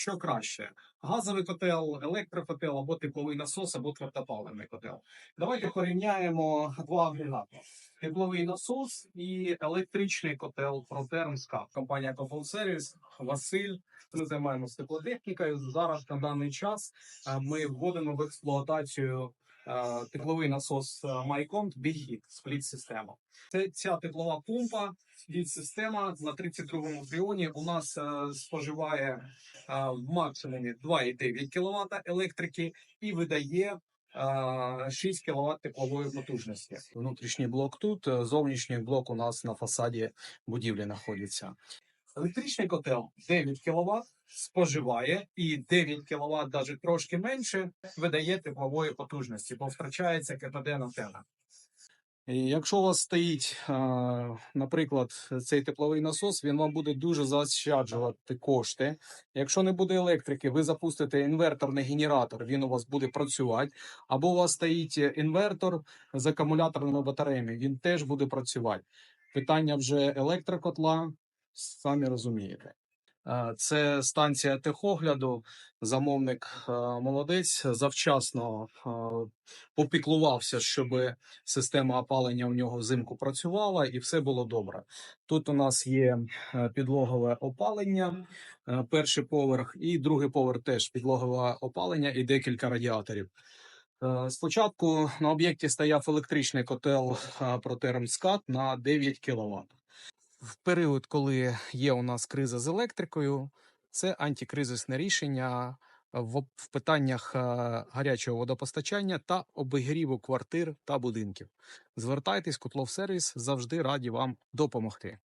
що краще: газовий котел, електрокотел або тепловий насос, або твердопаливний котел. Давайте порівняємо два агрегати: тепловий насос і електричний котел Протермська. Компанія Service, Василь. Ми займаємося теплотехнікою. Зараз на даний час е, ми вводимо в експлуатацію тепловий насос е, Майконт Big спліт система. Це ця теплова помпа від система на 32-му фріоні у нас е, споживає е, в максимумі 2,9 кВт електрики і видає е, 6 кВт теплової потужності. Внутрішній блок тут, е, зовнішній блок у нас на фасаді будівлі знаходиться. Електричний котел 9 кВт споживає і 9 кВт, навіть трошки менше, видає теплової потужності, бо втрачається КПД на тена. Якщо у вас стоїть, наприклад, цей тепловий насос, він вам буде дуже заощаджувати кошти. Якщо не буде електрики, ви запустите інверторний генератор, він у вас буде працювати. Або у вас стоїть інвертор з акумуляторними батареями, він теж буде працювати. Питання вже електрокотла, самі розумієте. Е, Це станція техогляду. Замовник е, молодець завчасно е, попіклувався, щоб система опалення у нього взимку працювала, і все було добре. Тут у нас є підлогове опалення, перший поверх, і другий поверх теж підлогове опалення і декілька радіаторів. Спочатку на об'єкті стояв електричний котел Proterm на 9 кВт. В період, коли є у нас криза з електрикою, це антикризисне рішення в, питаннях гарячого водопостачання та обігріву квартир та будинків. Звертайтесь, Котлов сервіс завжди раді вам допомогти.